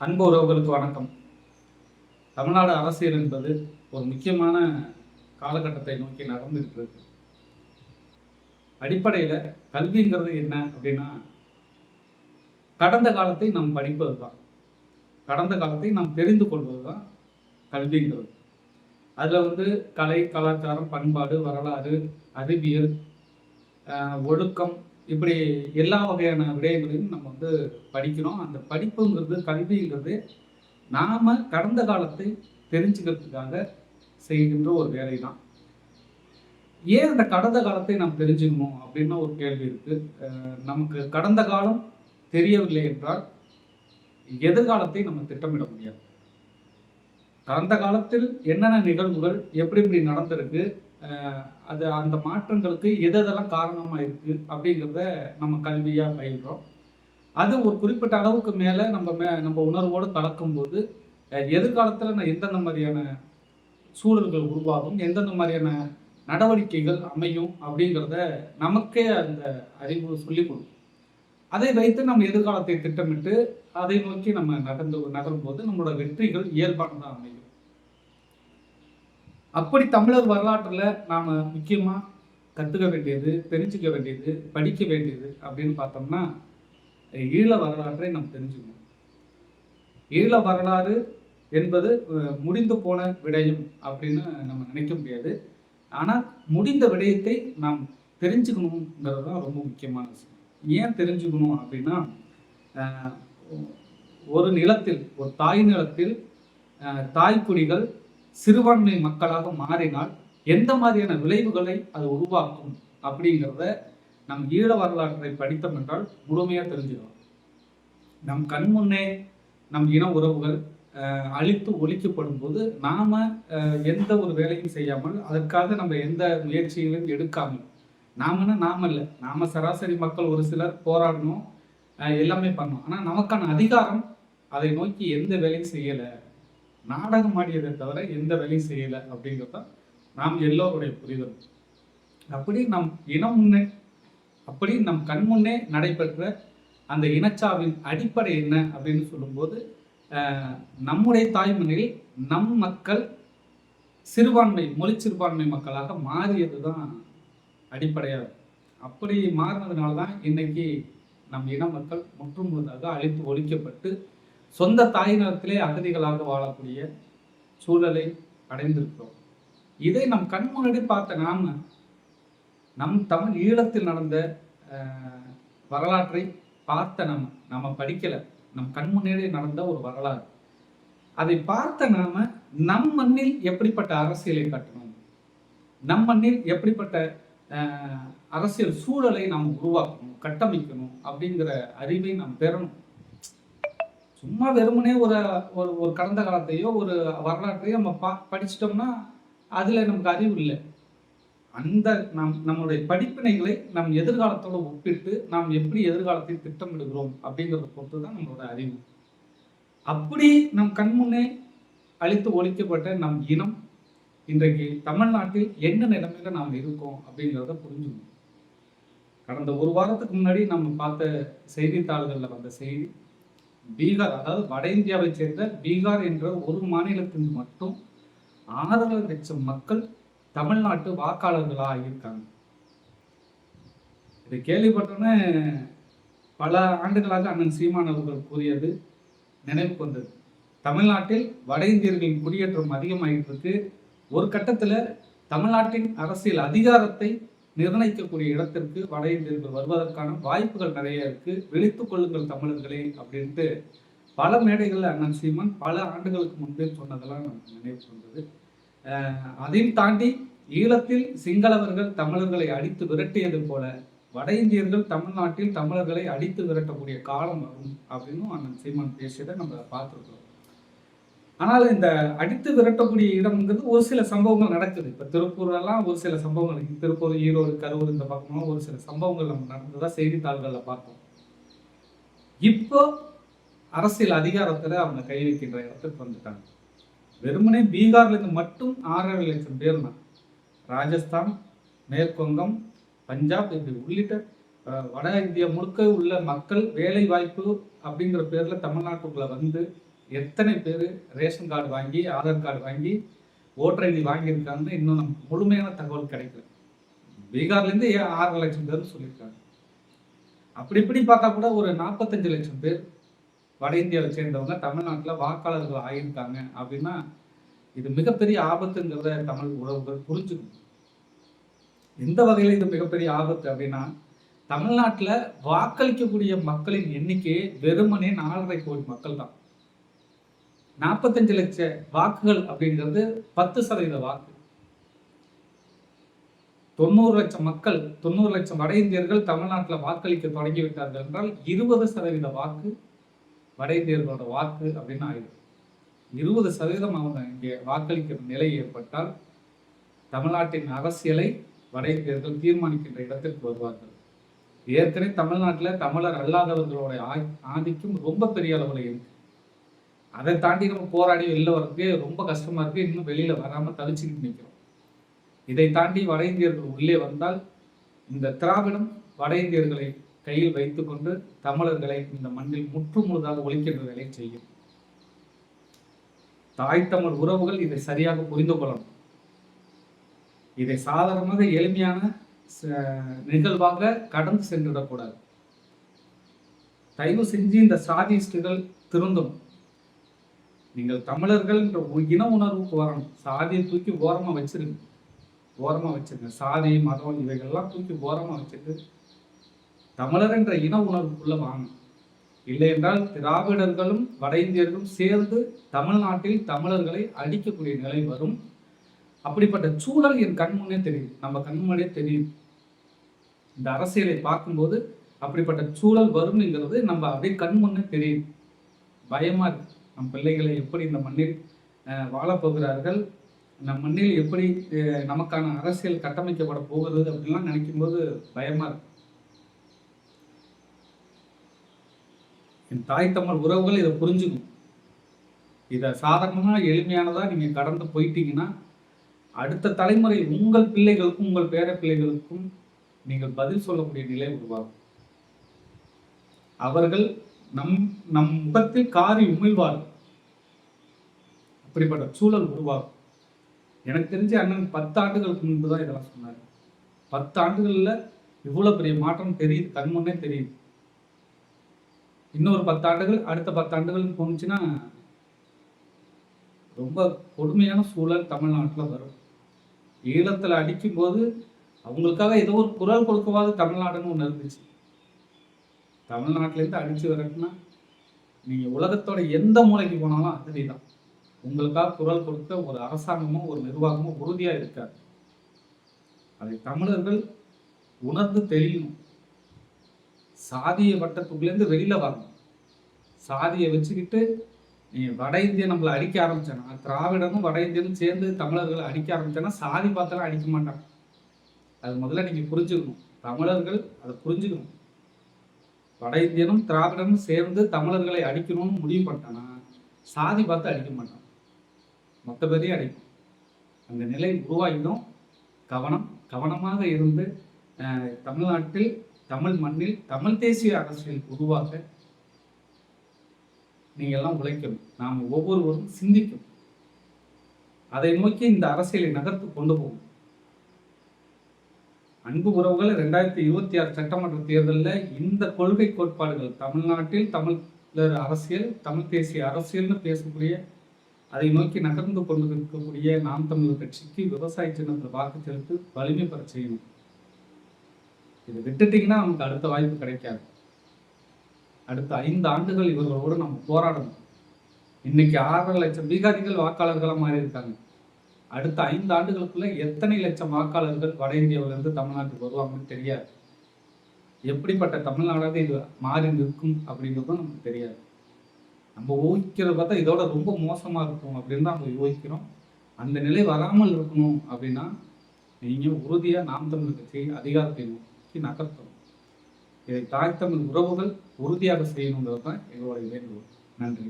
அன்பு உறவுகளுக்கு வணக்கம். தமிழ்நாடு அரசியல் என்பது ஒரு முக்கியமான காலகட்டத்தை நோக்கி நடந்திருக்கிறது அடிப்படையில் கல்விங்கிறது என்ன அப்படின்னா கடந்த காலத்தை நாம் படிப்பது தான் கடந்த காலத்தை நாம் தெரிந்து கொள்வது தான் கல்விங்கிறது. அதில் வந்து கலை கலாச்சாரம் பண்பாடு வரலாறு அறிவியல் ஒழுக்கம் இப்படி எல்லா வகையான விடயங்களையும் நம்ம வந்து படிக்கிறோம். அந்த படிப்புங்கிறது கல்விங்கிறது நாம் கடந்த காலத்தை தெரிஞ்சுக்கிறதுக்காக செய்கின்ற ஒரு வேலை தான் ஏன் அந்த கடந்த காலத்தை நாம் தெரிஞ்சுக்கணும் அப்படின்னு ஒரு கேள்வி இருக்குது நமக்கு கடந்த காலம் தெரியவில்லை என்றால் எதிர்காலத்தை நம்ம திட்டமிட முடியாது. கடந்த காலத்தில் என்னென்ன நிகழ்வுகள் எப்படி எப்படி நடந்திருக்கு அது அந்த மாற்றங்களுக்கு எது எதெல்லாம் காரணமாக இருக்கு அப்படிங்கிறத நம்ம கல்வியாக பயில்றோம். அது ஒரு குறிப்பிட்ட அளவுக்கு மேலே நம்ம மே நம்ம உணர்வோடு கலக்கும்போது எதிர்காலத்தில் நான் எந்தெந்த மாதிரியான சூழல்கள் உருவாகும் எந்தெந்த மாதிரியான நடவடிக்கைகள் அமையும் அப்படிங்கிறத நமக்கே அந்த அறிவு சொல்லிக் கொடுக்கும். அதை வைத்து நம்ம எதிர்காலத்தை திட்டமிட்டு அதை நோக்கி நம்ம நகர்ந்து நகரும்போது நம்மளோட வெற்றிகள் இயல்பானதாக அமையும். அப்படி தமிழர் வரலாற்றில் நாம் முக்கியமாக கற்றுக்க வேண்டியது தெரிஞ்சுக்க வேண்டியது படிக்க வேண்டியது அப்படின்னு பார்த்தோம்னா ஈழ வரலாற்றை நாம் தெரிஞ்சுக்கணும். ஈழ வரலாறு என்பது முடிந்து போன விடயம் அப்படின்னு நம்ம நினைக்க முடியாது. ஆனால் முடிந்த விடயத்தை நாம் தெரிஞ்சுக்கணுங்கிறது தான் ரொம்ப முக்கியமான விஷயம். ஏன் தெரிஞ்சுக்கணும் அப்படின்னா ஒரு நிலத்தில் ஒரு தாய் நிலத்தில் தாய்க்குடிகள் சிறுபான்மை மக்களாக மாறினால் எந்த மாதிரியான விளைவுகளை அது உருவாக்கும் அப்படிங்கிறத நம் ஈழ வரலாற்றை படித்தோம் என்றால் முழுமையாக தெரிஞ்சிடும். நம் கண் முன்னே நம் இன உறவுகள் அழித்து ஒழிக்கப்படும் போது நாம எந்த ஒரு வேலையும் செய்யாமல் அதற்காக நம்ம எந்த முயற்சிகளையும் எடுக்காமல் நாமனா நாம இல்லை நாம சராசரி மக்கள் ஒரு சிலர் போராடணும் எல்லாமே பண்ணோம் ஆனால் நமக்கான அதிகாரம் அதை நோக்கி எந்த வேலையும் செய்யலை. நாடகம் ஆடியதை தவிர எந்த வேலையும் செய்யலை அப்படிங்கிறது தான் நாம் எல்லோருடைய புரிதல். அப்படி நம் இனம் முன்னே அப்படி நம் கண் முன்னே நடைபெற்ற அந்த இனச்சாவின் அடிப்படை என்ன அப்படின்னு சொல்லும்போது நம்முடைய தாய்மொழியில் நம் மக்கள் சிறுபான்மை மொழி சிறுபான்மை மக்களாக மாறியது தான் அடிப்படையாக அப்படி மாறினதுனால தான் இன்னைக்கு நம் இன மக்கள் முற்றும் முழுதாக அழித்து ஒழிக்கப்பட்டு சொந்த தாய் நிலத்திலே அகதிகளாக வாழக்கூடிய சூழலை அடைந்திருக்கிறோம். இதை நம் கண் முன்னாடி பார்த்த நாம நம் தமிழ் ஈழத்தில் நடந்த வரலாற்றை பார்த்த நம்ம நம்ம படிக்கலை. நம் கண் முன்னாடி நடந்த ஒரு வரலாறு. அதை பார்த்த நாம நம் மண்ணில் எப்படிப்பட்ட அரசியலை கட்டணும்? நம் மண்ணில் எப்படிப்பட்ட அரசியல் சூழலை நாம் உருவாக்கணும் கட்டமைக்கணும் அப்படிங்கிற அறிவை நாம் பெறணும். சும்மா வெறுமனே ஒரு ஒரு ஒரு கடந்த காலத்தையோ ஒரு வரலாற்றையோ நம்ம பா படிச்சிட்டோம்னா அதில் நமக்கு அறிவு இல்லை. அந்த நம் நம்மளுடைய படிப்பினைகளை நம் எதிர்காலத்தோட ஒப்பிட்டு நாம் எப்படி எதிர்காலத்தை திட்டமிடுகிறோம் அப்படிங்கிறத பொறுத்து தான் நம்மளோட அறிவு. அப்படி நம் கண்முன்னே அழித்து ஒழிக்கப்பட்ட நம் இனம் இன்றைக்கு தமிழ்நாட்டில் என்ன நிலைமையில நாம் இருக்கோம் அப்படிங்கிறத புரிஞ்சுக்கணும். கடந்த ஒரு வாரத்துக்கு முன்னாடி நம்ம பார்த்த செய்தித்தாள்களில் வந்த செய்தி பீகார் அதாவது வட இந்தியாவை சேர்ந்த பீகார் என்ற ஒரு மாநிலத்தில் மட்டும் ஆறு லட்சம் மக்கள் தமிழ்நாட்டு வாக்காளர்களாக இருக்காங்க. இதை கேள்விப்பட்டோன்னே பல ஆண்டுகளாக அண்ணன் சீமான் அவர்கள் கூறியது நினைவுக்கு வந்தது தமிழ்நாட்டில் வட இந்தியர்களின் குடியேற்றம் அதிகமாகிட்டு இருக்கு. ஒரு கட்டத்தில் தமிழ்நாட்டின் அரசியல் அதிகாரத்தை நிர்ணயிக்கக்கூடிய இடத்திற்கு வட இந்தியர்கள் வருவதற்கான வாய்ப்புகள் நிறைய இருக்கு. விழித்துக் கொள்ளுங்கள் தமிழர்களே அப்படின்ட்டு பல மேடைகளில் அண்ணன் சீமான் பல ஆண்டுகளுக்கு முன்பே சொன்னதெல்லாம் நமக்கு நினைவு வந்தது அதையும் தாண்டி ஈழத்தில் சிங்களவர்கள் தமிழர்களை அடித்து விரட்டியது போல வட இந்தியர்கள் தமிழ்நாட்டில் தமிழர்களை அடித்து விரட்டக்கூடிய காலம் வரும் அப்படின்னு அண்ணன் சீமான் பேசியதை நம்ம பார்த்துருக்கோம் ஆனால் இந்த அடித்து விரட்டக்கூடிய இடம்ங்கிறது ஒரு சில சம்பவங்கள் நடக்குது. இப்போ திருப்பூர்லாம் ஒரு சில சம்பவங்கள் திருப்பூர் ஈரோடு கரூர் இந்த பக்கம்லாம் ஒரு சில சம்பவங்கள் நம்ம நடந்ததாக செய்தித்தாள்களில் பார்த்தோம் இப்போ அரசியல் அதிகாரத்தில் அவங்க கை வைக்கின்ற இடத்துக்கு வந்துட்டாங்க. வெறுமனே பீகார்லேருந்து மட்டும் ஆறரை லட்சம் பேர் தான். ராஜஸ்தான் மேற்குவங்கம் பஞ்சாப் இப்படி உள்ளிட்ட வட இந்தியா முழுக்க உள்ள மக்கள் வேலை வாய்ப்பு அப்படிங்கிற பேரில் தமிழ்நாட்டுக்குள்ளே வந்து எத்தனை பேர் ரேஷன் கார்டு வாங்கி ஆதார் கார்டு வாங்கி ஓட்டர் ஐடி வாங்கியிருக்காங்கன்னு இன்னும் நமக்கு முழுமையான தகவல் கிடைக்கல. பீகார்லேருந்து ஏன் ஆறு லட்சம் பேர்னு சொல்லியிருக்காங்க? அப்படி இப்படி பார்த்தா கூட ஒரு நாற்பத்தஞ்சு லட்சம் பேர் வட இந்தியாவை சேர்ந்தவங்க தமிழ்நாட்டில் வாக்காளர்கள் ஆகியிருக்காங்க அப்படின்னா இது மிகப்பெரிய ஆபத்துங்கிறத தமிழ் உறவுகள் புரிஞ்சுக்கணும். எந்த வகையில் இது மிகப்பெரிய ஆபத்து அப்படின்னா தமிழ்நாட்டில் வாக்களிக்கக்கூடிய மக்களின் எண்ணிக்கை வெறுமனே நாலரை கோடி மக்கள் தான் நாற்பத்தஞ்சு லட்ச வாக்குகள் அப்படிங்கிறது பத்து சதவீத வாக்கு. தொண்ணூறு லட்சம் மக்கள் தொண்ணூறு லட்சம் வட இந்தியர்கள் தமிழ்நாட்டில் வாக்களிக்க தொடங்கிவிட்டார்கள் என்றால் இருபது சதவீத வாக்கு வட இந்தியர்களோட வாக்கு அப்படின்னு ஆயிடும். இருபது சதவீதம் அவங்க இங்கே வாக்களிக்கிற நிலை ஏற்பட்டால் தமிழ்நாட்டின் அரசியலை வட இந்தியர்கள் தீர்மானிக்கின்ற இடத்திற்கு வருவார்கள். ஏற்கனவே தமிழ்நாட்டில் தமிழர் அல்லாதவர்களோட ஆதிக்கம் ரொம்ப பெரிய அளவில் இருக்கு. அதை தாண்டி நம்ம போராடி வெளில வர்றதுக்கு ரொம்ப கஷ்டமா இருக்கு. இன்னும் வெளியில வராம தவிச்சுக்கிட்டு நிற்கிறோம் இதை தாண்டி வட இந்தியர்கள் உள்ளே வந்தால் இந்த திராவிடம் வட இந்தியர்களை கையில் வைத்துக்கொண்டு தமிழர்களை இந்த மண்ணில் முற்று முழுதாக ஒழிக்கின்ற வேலை செய்யும். தாய் தமிழ் உறவுகள் இதை சரியாக புரிந்து கொள்ளணும். இதை சாதாரணமாக எளிமையான நிகழ்வாக கடந்து சென்றுவிடக்கூடாது தயவு செஞ்சு இந்த சாதிஸ்டுகள் திருந்தும். நீங்கள் தமிழர்கள்ன்ற ஒரு இன உணர்வுக்கு வரணும் சாதியை தூக்கி ஓரமாக வச்சிருங்க ஓரமாக வச்சிருங்க. சாதி மதம் இவைகள்லாம் தூக்கி ஓரமாக வச்சுட்டு தமிழருன்ற இன உணர்வுக்குள்ளே வாங்க. இல்லை என்றால் திராவிடர்களும் வட இந்தியர்களும் சேர்ந்து தமிழ்நாட்டில் தமிழர்களை அடிக்கக்கூடிய நிலை வரும். அப்படிப்பட்ட சூழல் என் கண் முன்னே நம்ம கண் முன்னே இந்த அரசியலை பார்க்கும்போது அப்படிப்பட்ட சூழல் வரும்ங்கிறது நம்ம அப்படியே கண் முன்னே தெரியுது பயமா இருக்கு. நம் பிள்ளைகளை எப்படி இந்த மண்ணில் அஹ், வாழப் போகிறார்கள் நம் மண்ணில் எப்படி அஹ், நமக்கான அரசியல் கட்டமைக்கப்பட போகிறது அப்படின்லாம் நினைக்கும்போது பயமா இருக்கு. என் தாய் தமிழ் உறவுகள் இதை புரிஞ்சுக்கும். இதை சாதாரணமாக எளிமையானதாக நீங்கள் கடந்து போயிட்டீங்கன்னா அடுத்த தலைமுறை உங்கள் பிள்ளைகளுக்கும் உங்கள் பேர பிள்ளைகளுக்கும் நீங்கள் பதில் சொல்லக்கூடிய நிலை உருவாகும். அவர்கள் நம் நம் முகத்தில் காரி உமிழ்வார். அப்படிப்பட்ட சூழல் உருவாகும். எனக்கு தெரிஞ்ச அண்ணன் பத்து ஆண்டுகளுக்கு முன்பு தான் இதெல்லாம் சொன்னார். பத்து ஆண்டுகளில் இவ்வளவு பெரிய மாற்றம் தெரியுது கண்முன்னே தெரியுது. இன்னொரு பத்து ஆண்டுகள் அடுத்த பத்து போணுச்சுன்னா ரொம்ப கொடுமையான சூழல் தமிழ்நாட்டில் வரும். ஈழத்தில் அடிக்கும்போது அவங்களுக்காக ஏதோ ஒரு குரல் கொடுக்கவாது தமிழ்நாடுன்னு ஒன்று இருந்துச்சு. தமிழ்நாட்டிலேருந்து அடித்து வரக்குன்னா நீங்கள் உலகத்தோட எந்த மூலைக்கு போனாலும் அதுவே தான் உங்களுக்காக குரல் கொடுத்த ஒரு அரசாங்கமோ ஒரு நிர்வாகமோ உறுதியாக இருக்காது. அதை தமிழர்கள் உணர்ந்து தெரியணும் சாதிய வட்டத்துக்குள்ளேருந்து வெளியில் வரணும். சாதியை வச்சுக்கிட்டு நீ வட இந்தியா நம்மளை அடிக்க ஆரம்பிச்சானா? திராவிடமும் வட இந்தியனும் சேர்ந்து தமிழர்களை அடிக்க ஆரம்பிச்சானா? சாதி பார்த்தாலும் அடிக்க மாட்டாங்க. அது முதல்ல நீங்கள் புரிஞ்சுக்கணும். தமிழர்கள் அதை புரிஞ்சுக்கணும். வட இந்தியனும் திராவிடனும் சேர்ந்து தமிழர்களை அடிக்கணும்னு முடிவு பண்ணிட்டானா சாதி பார்த்து அடிக்க மாட்டான். மொத்த பேரையும் அடிக்கும். அந்த நிலை உருவாகிடும். கவனம் கவனமாக இருந்து தமிழ்நாட்டில் தமிழ் மண்ணில் தமிழ் தேசிய அரசியல் உருவாக நீங்க எல்லாம் உழைக்கணும். நாம் ஒவ்வொருவரும் சிந்திக்கணும். அதை நோக்கி இந்த அரசியலை நகர்த்து கொண்டு போகும் அன்பு உறவுகள் ரெண்டாயிரத்தி இருபத்தி ஆறு சட்டமன்ற தேர்தலில் இந்த கொள்கை கோட்பாடுகள் தமிழ்நாட்டில் தமிழர் அரசியல் தமிழ் தேசிய அரசியல்னு பேசக்கூடிய அதை நோக்கி நகர்ந்து கொண்டு இருக்கக்கூடிய நாம் தமிழர் கட்சிக்கு விவசாய சின்னத்தில் வாக்கு செலுத்து வலிமை பெற செய்யணும். இதை விட்டுட்டிங்கன்னா நமக்கு அடுத்த வாய்ப்பு கிடைக்காது. அடுத்த ஐந்து ஆண்டுகள் இவர்களோடு நம்ம போராடணும். இன்னைக்கு ஆறரை லட்சம் பீகாரிகள் வாக்காளர்களாக மாறி இருக்காங்க அடுத்த ஐந்து ஆண்டுகளுக்குள்ள எத்தனை லட்சம் வாக்காளர்கள் வட இந்தியாவிலிருந்து தமிழ்நாட்டுக்கு வருவாங்கன்னு தெரியாது. எப்படிப்பட்ட தமிழ்நாடாக இது மாறி நிற்கும் அப்படின்றதும் நமக்கு தெரியாது. நம்ம ஊகிக்கிறத பார்த்தா இதோட ரொம்ப மோசமா இருக்கும் அப்படின்னு தான் நம்ம யோகிக்கிறோம் அந்த நிலை வராமல் இருக்கணும் அப்படின்னா நீங்கள் உறுதியாக நாம் தமிழ் கட்சி அதிகாரத்தை நோக்கி நகர்த்தணும். இதை தாய் தமிழ் உறவுகள் உறுதியாக செய்யணுங்கிறது தான் எங்களுடைய வேண்டுகோள். நன்றி.